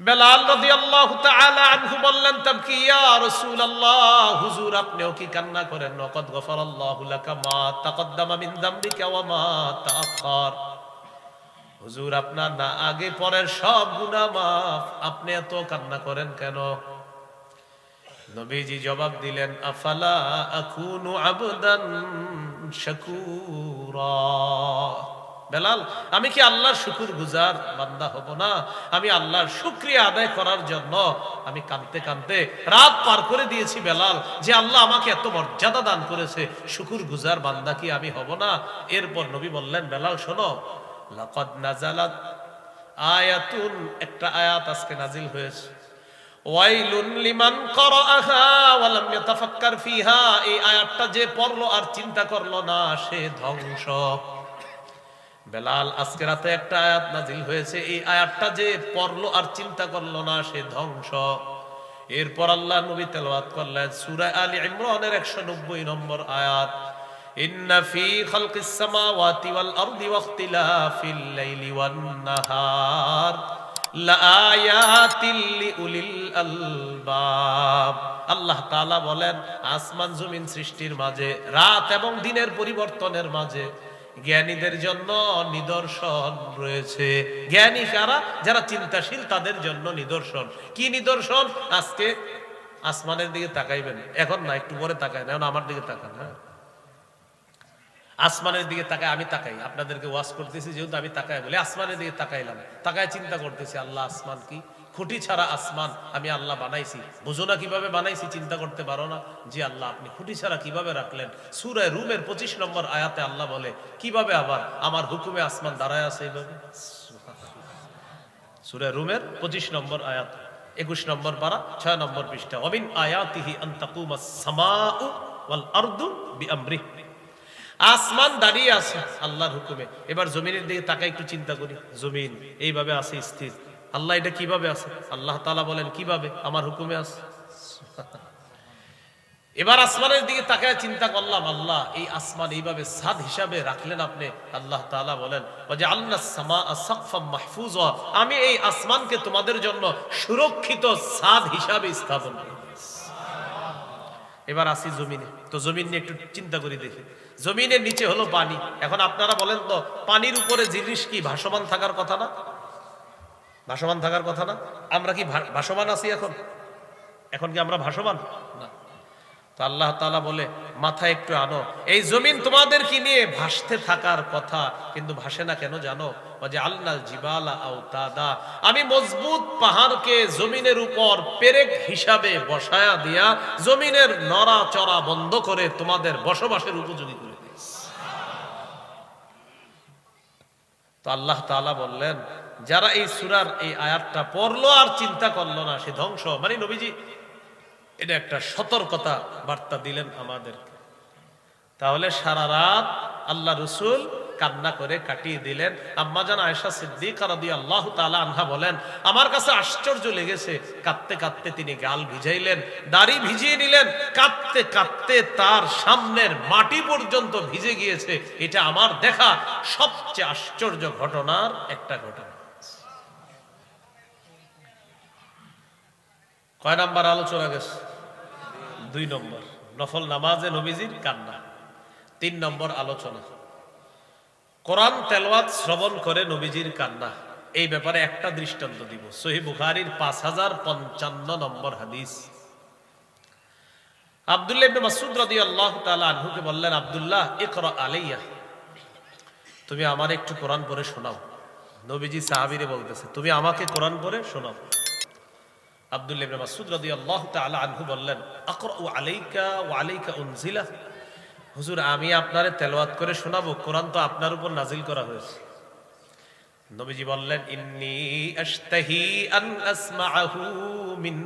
বেলাল রাদিয়াল্লাহু তাআলা আনহু বললেন তাবকি ইয়া রাসূলুল্লাহ? হুজুর, আপনিও কি কান্না করেন? নকদ গফারাল্লাহু লাকা মা তাকদ্দামা মিন যামবিকা ওয়া মা তাআখার। হুজুর, আপনার না আগে পরের সব গুনাহ মাফ, আপনি এত কান্না করেন কেন? নবীজি জবাব দিলেন, আফালা আকুনু আবদান শাকুরা। বেলাল, আমি কি আল্লাহর শুকুর গুজার বান্দা হব না? আমি আল্লাহর শুক্রিয়া আদায় করার জন্য আমি কাঁদতে কাঁদতে রাত পার করে দিয়েছি বেলাল, যে আল্লাহ আমাকে এত মর্যাদা দান করেছে শুকুর গুজার বান্দা কি আমি হব না? এরপর নবী বললেন, বেলাল, শোনো, লাকাদ নাজালাত আয়াতুন, একটা আয়াত আজকে নাজিল হয়েছে। ওয়াইলুন লিমান করাআহা ওয়া লাম ইয়াতাফাক্কার ফিহা, এই আয়াতটা যে পড়ল আর চিন্তা করল না, সে ধ্বংস। বেলাল, আজকে রাতে একটা আয়াত নাজিল হয়েছে। এই আয়াতটা যে পড়ল আর চিন্তা করল না, সে ধ্বংস। এরপর আল্লাহ নবী তেলাওয়াত করলেন, সূরা আলী ইমরানের 190 নম্বর আয়াত। আল্লাহ তাআলা বলেন আসমান জমিন সৃষ্টির মাঝে, রাত এবং দিনের পরিবর্তনের মাঝে জ্ঞানীদের জন্য নিদর্শন রয়েছে। জ্ঞানী কারা? যারা চিন্তাশীল, তাদের জন্য নিদর্শন। কি নিদর্শন? আজকে আসমানের দিকে তাকাইবেন। এখন না, একটু পরে তাকায় না, এখন আমার দিকে তাকান হ্যাঁ? আসমানের দিকে তাকায়, আমি তাকাই। আপনাদেরকে ওয়াশ করতেছি, যেহেতু আমি তাকাই বলে, আসমানের দিকে তাকাইলাম। তাকায় চিন্তা করতেছি, আল্লাহ আসমান কি? খুঁটি ছাড়া আসমান আমি আল্লাহ বানাইছি। বুঝো না কীভাবে বানাইছি, চিন্তা করতে পারো না যে আল্লাহ আপনি খুঁটি ছাড়া কীভাবে রাখলেন। সুরায় রুমের পঁচিশ নম্বর আয়াতে আল্লাহ বলে, কীভাবে আবার আমার হুকুমে আসমান দাঁড়ায় আছে এইভাবে? সুরায় রুমের পঁচিশ নম্বর আয়াত, একুশ নম্বর পারা, ছয় নম্বর পৃষ্ঠা অবিন আয়াতিহি বিআমরিহি। আসমান দাঁড়িয়ে আছে আল্লাহর হুকুমে। এবার জমিনের দিকে তাকে একটু চিন্তা করি। জমিন, এইভাবে আছে স্থির। আল্লাহ এটা কীভাবে আছে? আল্লাহ তালা বলেন, কীভাবে? আমার হুকুমে আছে। এবার আসমানের দিকে তাকায় চিন্তা করলাম, আল্লাহ, এই আসমান এইভাবে সাদ হিসাবে রাখলেন আপনি? আল্লাহ তাআলা বলেন আমি এই আসমানকে তোমাদের জন্য সুরক্ষিত সাদ হিসাবে স্থাপন এবার আসি জমিনে। তো জমিন নিয়ে একটু চিন্তা করি দেখি। জমিনের নিচে হলো পানি। এখন আপনারা বলেন তো, পানির উপরে জিনিস কি ভাসমান থাকার কথা না? ভাসমান থাকার কথা না? আমরা কি ভাসমান আছি এখন? এখন কি আমরা ভাসমান? না। তো আল্লাহ তাআলা বলে মাথা একটু আনো। এই জমিন তোমাদের কি নিয়ে ভাসতে থাকার কথা? কিন্তু ভাসে না কেন জানো? যে আল্লাহ জিবালা আমি মজবুত পাহাড়কে জমিনের উপর পেরেক হিসাবে বসায়া দিয়া জমিনের নড়া চড়া বন্ধ করে তোমাদের বসবাসের উপযোগী করে দিয়েছি। তো আল্লাহ তাআলা বললেন যারা এই সুরার এই আয়াতটা পড়ল আর চিন্তা করল না, সে ধ্বংস। মানে নবীজি, এটা একটা সতর্কতা বার্তা দিলেন আমাদেরকে। তাহলে সারা রাত আল্লাহ রসুল কান্না করে কাটিয়ে দিলেন। আম্মাজান আয়েশা সিদ্দিক রাদি আল্লাহ তালা আনহা বলেন, আমার কাছে আশ্চর্য লেগেছে। কাঁদতে কাঁদতে তিনি গাল ভিজাইলেন, দাড়ি ভিজিয়ে নিলেন, কাঁদতে কাঁদতে তার সামনের মাটি পর্যন্ত ভিজে গিয়েছে। এটা আমার দেখা সবচেয়ে আশ্চর্য ঘটনার একটা ঘটনা। কয় নাম্বার আলোচনা গেছে? দুই নম্বর, নফল নামাজে নবীজির কান্না। তিন নম্বর আলোচনা, কোরআন তেলওয়াত শ্রবণ করে নবীজির কান্না। এই ব্যাপারে একটা দৃষ্টান্ত দিব। সহি বুখারির পাঁচ হাজার পঞ্চান্ন নম্বর হাদিস। আব্দুল্লাহ ইবনে মাসুদ রাদিয়াল্লাহু তাআলা আনহুকে বললেন, আব্দুল্লাহ, ইকরা আলাইয়া। তুমি আমার একটু কোরআন পড়ে শোনাও। নবীজি সাহাবীরে বলতেছে, তুমি আমাকে কোরআন পড়ে শোনাও। আব্দুল্লাহ ইবনে মাসউদ রাদিয়াল্লাহু তাআলা আনহু বললেন, আকরাউ আলাইকা ওয়া আলাইকা উনজিলা? হুজুর, আমি আপনারে তেলাওয়াত করে শোনাবো, কোরআন তো আপনার উপর নাজিল করা হয়েছে। নবীজি বললেন, ইন্নী আশতাহি আন মিন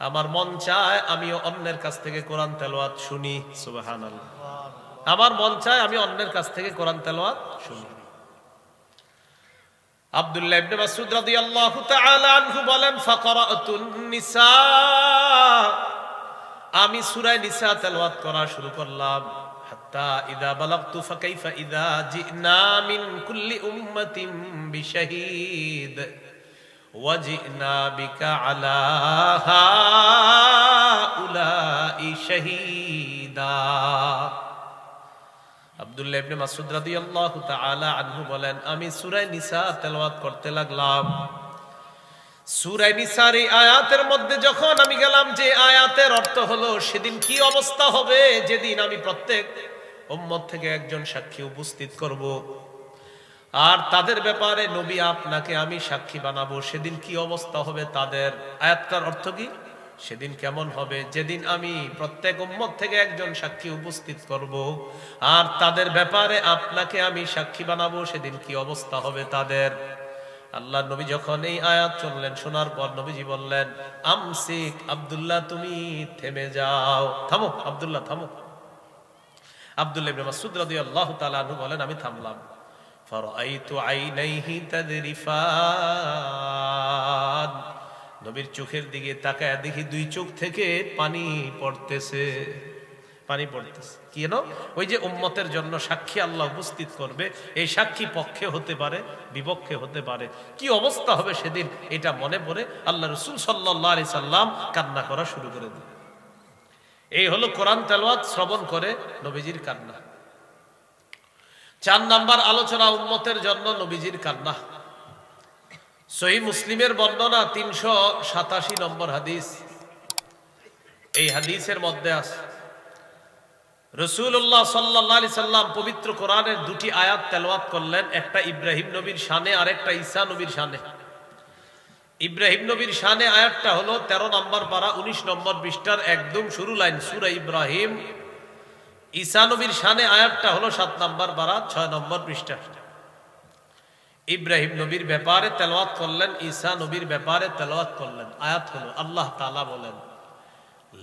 আমার মন চায় আমিও অন্যের কাছ থেকে কোরআন তেলাওয়াত শুনি। সুবহানাল্লাহ। আমার মন চায় আমি অন্যের কাছ থেকে কোরআন তেলাওয়াত শুনি। আব্দুল্লাহ ইবনে মাসউদ রাদিয়াল্লাহু তাআলা আনহু বলেন, ফাকরাতুন নিসা আমি সূরা নিসা তেলাওয়াত করা শুরু করলাম। হাত্তা ইদা বালাগতু ফাকাইফা ইদা জিনা মিন কুল্লি উম্মাতিন বিশাহিদ। ওয়াজিনা বিকা আলা হাউলাই শাহীদা। আব্দুল্লাহ ইবনে মাসউদ রাদিয়াল্লাহু তাআলা আনহু বলেন, আমি সূরা নিসা তেলাওয়াত করতে লাগলাম। সূরা নিসার এই আয়াতের মধ্যে যখন আমি গেলাম, যে আয়াতের অর্থ হলো, সেদিন কি অবস্থা হবে যেদিন আমি প্রত্যেক উম্মত থেকে একজন সাক্ষী উপস্থিত করব। আর তাদের ব্যাপারে নবী আপনাকে আমি সাক্ষী বানাবো, সেদিন কি অবস্থা হবে তাদের? আয়াতটার অর্থ কি? সেদিন কেমন হবে? যেদিন আমি প্রত্যেক উম্মত থেকে একজন সাক্ষী উপস্থিত করব, আর তাদের ব্যাপারে আপনাকে আমি সাক্ষী বানাবো, সেদিন কি অবস্থা হবে তাদের? আল্লাহ নবী যখন এই আয়াত চললেন শোনার পর নবীজি বললেন, আমসিক আব্দুল্লাহ, তুমি থেমে যাও। থামো, আব্দুল্লাহ, থামো। বলেন, আমি থামলাম। নবীর চোখের দিকে তাকায় দেখি দুই চোখ থেকে পানি পড়তেছে পানি পড়তেছে। কেন ওই যে উম্মতের জন্য সাক্ষী আল্লাহ উপস্থিত করবে, এই সাক্ষী পক্ষে হতে পারে, বিপক্ষে হতে পারে। কি অবস্থা হবে সেদিন? এটা মনে পড়ে আল্লাহ রসুল সাল্লাহ আলি সাল্লাম কান্না করা শুরু করে দেয় এই হলো কোরআন তেলাওয়াত, শ্রবণ করে নবীজির কান্না। চার নাম্বার আলোচনা উম্মতের জন্য নবীজির কান্না। সহি মুসলিমের বর্ণনা তিনশো সাতাশি নম্বর হাদিস। এই হাদিসের মধ্যে আছে রসুল্লাহ সাল্লি সাল্লাম পবিত্র কোরআনের দুটি আয়াত তেলাওয়াত করলেন, একটা ইব্রাহিম নবীর শানে আর একটা ঈসা নবীর শানে। ইব্রাহিম নবীর শানে আয়াতটা হলো তেরো নম্বর পারা উনিশ নম্বর পৃষ্ঠার একদম শুরু লাইন, সুরা ইব্রাহিম। ঈসা নবীর শানে আয়াতটা হলো সাত নম্বর পারা ছয় নম্বর পৃষ্ঠা। ইব্রাহিম নবীর ব্যাপারে তেলাওয়াত করলেন ঈসা নবীর ব্যাপারে তেলাওয়াত করলেন আয়াত হলো আল্লাহ তাআলা বলেন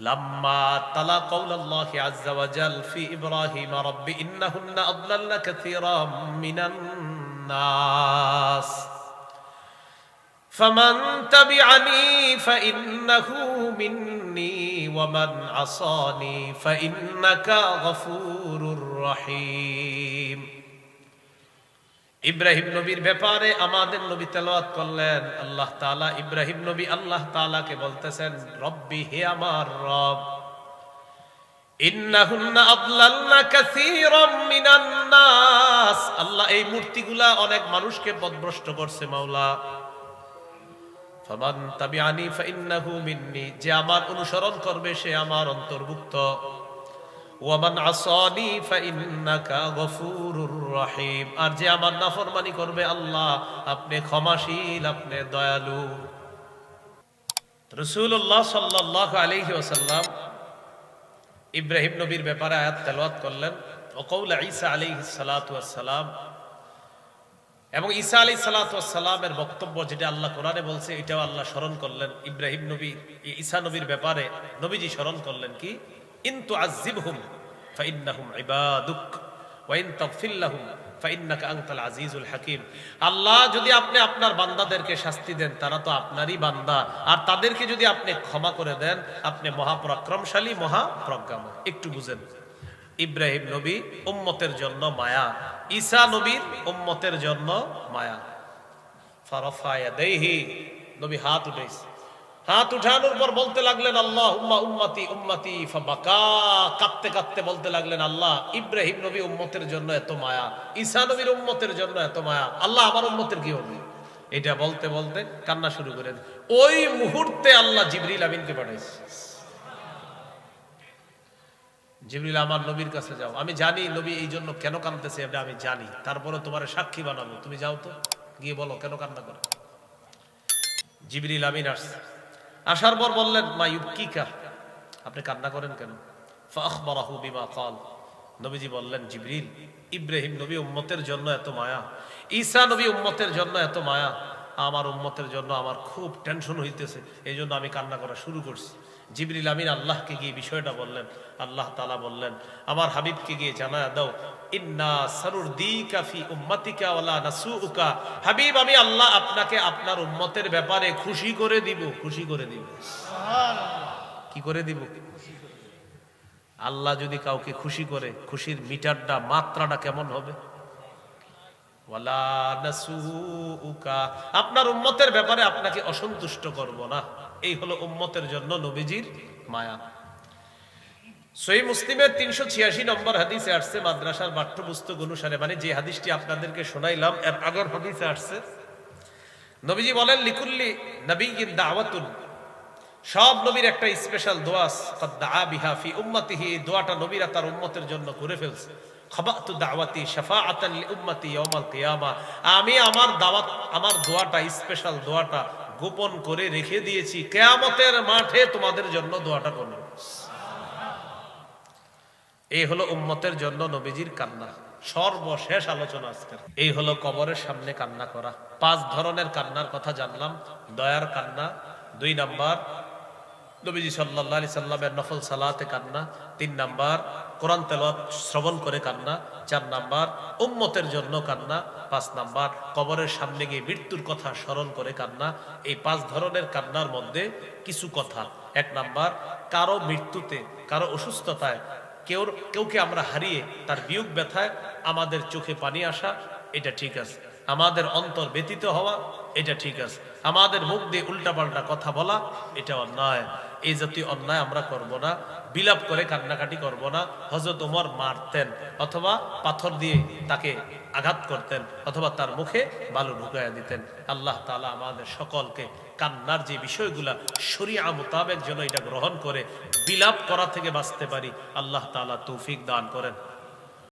লাম্মা তালা কওলাল্লাহি আযজা ওয়া জাল ফি ইব্রাহিম রাব্বি ইন্নাহুন্না আদলাল্না কাসীরাম মিনান নাস فمن تبعني فإنه مني ومن عصاني فإنك غفور رحيم ইব্রাহিম নবীর ব্যাপারে আমাদের নবী তেলাওয়াত করলেন। আল্লাহ তাআলা ইব্রাহিম নবী আল্লাহ তাআলাকে বলতেছেন, রব্বি, হে আমার রব আল্লাহ এই মূর্তিগুলা অনেক মানুষকে পথভ্রষ্ট করছে মিন্নি। যে আমার অনুসরণ করবে, সে আমার অন্তর্ভুক্ত। ওয়ামান আসানি ফাইন্নাকা গফুরুর রহিম। আর যে আমার নাফরমানি করবে আল্লাহ, আপনি ক্ষমাশীল, আপনি দয়ালু। রাসূলুল্লাহ সাল্লাল্লাহু আলাইহি ওয়াসাল্লাম ইব্রাহিম নবীর ব্যাপারে আয়াত তেলাওয়াত করলেন। ও কওলা ঈসা আলাইহিস সালাতু ওয়াস সালাম এবং ঈসা আলী সালাতামের বক্তব্য যেটা আল্লাহ কোরআনে বলছে, এটাও আল্লাহ স্মরণ করলেন। ইব্রাহিম নবী, ঈসা নবীর ব্যাপারে নবীজি স্মরণ করলেন কি? ইন্তু আজিবহুম ফাইন্নাহুম ইবাদুক ওয়াইন তাগফিরলাহুম ফাইন্নাকা আনতাল আজিজুল হাকিম। আল্লাহ যদি আপনি আপনার বান্দাদেরকে শাস্তি দেন, তারা তো আপনারই বান্দা। আর তাদেরকে যদি আপনি ক্ষমা করে দেন, আপনি মহাপরাক্রমশালী মহাপ্রজ্ঞাময় একটু বুঝেন। ইব্রাহিম নবী উম্মতের জন্য মায়া। ঈসা নবীর উম্মতের জন্য মায়া। ফারাফায়াদাইহি নবী হাত উঠাইছে। হাত উঠানোর পর বলতে লাগলেন আল্লাহ উম্মা উম্মতি উম্মতি, ফাবাকা। কাঁদতে কাঁদতে বলতে লাগলেন, আল্লাহ, ইব্রাহিম নবী উম্মতের জন্য এত মায়া, ঈসা নবীর উম্মতের জন্য এত মায়া, আল্লাহ আমার উম্মতের কি হবে এটা বলতে বলতে কান্না শুরু করেন। ওই মুহূর্তে আল্লাহ জিবরিল আমিনকে পাঠাইছে। জিবরিল, আমার নবীর কাছে যাও। আমি জানি নবী এই জন্য কেন কাঁদতেছে, এটা আমি জানি। তারপরে তোমার সাক্ষী বানাবো। তুমি যাও তো, গিয়ে বলো কেন কান্না করে? জিবরিল আমিন আসছে। আসার পর বললেন, মা ইউকিকা আপনি কান্না করেন কেন? ফাখবরাহু বিমা কাল নবীজি বললেন, জিবরিল, ইব্রাহিম নবী উম্মতের জন্য এত মায়া। ঈসা নবী উম্মতের জন্য এত মায়া। আমার উম্মতের জন্য আমার খুব টেনশন হইতেছে। এই জন্য আমি কান্না করা শুরু করছি। জিবরিল আমিন আল্লাহকে গিয়ে বিষয়টা বললেন। আল্লাহ তালা বললেন, আমার হাবিবকে গিয়ে জানা দাও ইন্না সারুর ফি উম্মাতিকা ওয়ালা নাসুউকা। হাবিব আমি আল্লাহ আপনাকে আপনার উম্মতের ব্যাপারে খুশি করে দিব খুশি করে দিব। কি করে দিব? আল্লাহ যদি কাউকে খুশি করে খুশির মিটারটা মাত্রাটা কেমন হবে? ওয়ালা নাসুউকা। আপনার উম্মতের ব্যাপারে আপনাকে অসন্তুষ্ট করব না। এই হলো উম্মতের জন্য নবীজির মায়া। সহি মুসলিমের তিনশো ছিয়াশি নম্বর হাদিসে আসছে, মাদ্রাসার পাঠ্যপুস্তক অনুসারে। মানে যে হাদিসটি আপনাদেরকে শোনাইলাম, এর আগের হাদিসে আসছে। নবীজি বলেন, লিকুল্লি নবী দাওয়াতুন। সব নবীর একটা স্পেশাল দোয়া দা বিহা ফি উম্মতিহি দোয়াটা নবীরা তার উম্মতের জন্য করে ফেলছে। আমি আমার দাওয়াত, আমার দোয়াটা স্পেশাল দোয়াটা গোপন করে রেখে দিয়েছি। কেয়ামতের মাঠে তোমাদের জন্য দোয়াটা করব। এই হলো উম্মতের জন্য নবীজির কান্না। সর্বশেষ আলোচনা আজকের। এই হলো কবরের সামনে কান্না করা। পাঁচ ধরনের কান্নার কথা জানলাম। দয়ার কান্না, দুই নাম্বার, নবীজি সাল্লাহ আলি সাল্লামের নফল সালাতে কান্না, তিন নাম্বার, কোরআন তেলত শ্রবণ করে কান্না, চার নাম্বার, উম্মতের জন্য কান্না, পাঁচ নাম্বার, কবরের সামনে গিয়ে মৃত্যুর কথা স্মরণ করে কান্না। এই পাঁচ ধরনের কান্নার মধ্যে কিছু কথা। এক নাম্বার, কারও মৃত্যুতে, কারও অসুস্থতায় কেউ কেউকে আমরা হারিয়ে তার বিয়োগ ব্যথায় আমাদের চোখে পানি আসা? এটা ঠিক আছে। আমাদের অন্তর ব্যতীত হওয়া, এটা ঠিক আছে। আমাদের মুখ দিয়ে উল্টাপাল্টা কথা বলা, এটা অন্যায়। এই জাতীয় অন্যায় আমরা করব না। বিলাপ করে কান্নাকাটি করব না। হজরত ওমর মারতেন অথবা পাথর দিয়ে তাকে আঘাত করতেন অথবা তার মুখে বালু ঢুকাইয়া দিতেন। আল্লাহ তালা আমাদের সকলকে কান্নার যে বিষয়গুলা শরিয়া মোতাবেক যেন এটা গ্রহণ করে, বিলাপ করা থেকে বাঁচতে পারি, আল্লাহ তালা তৌফিক দান করেন।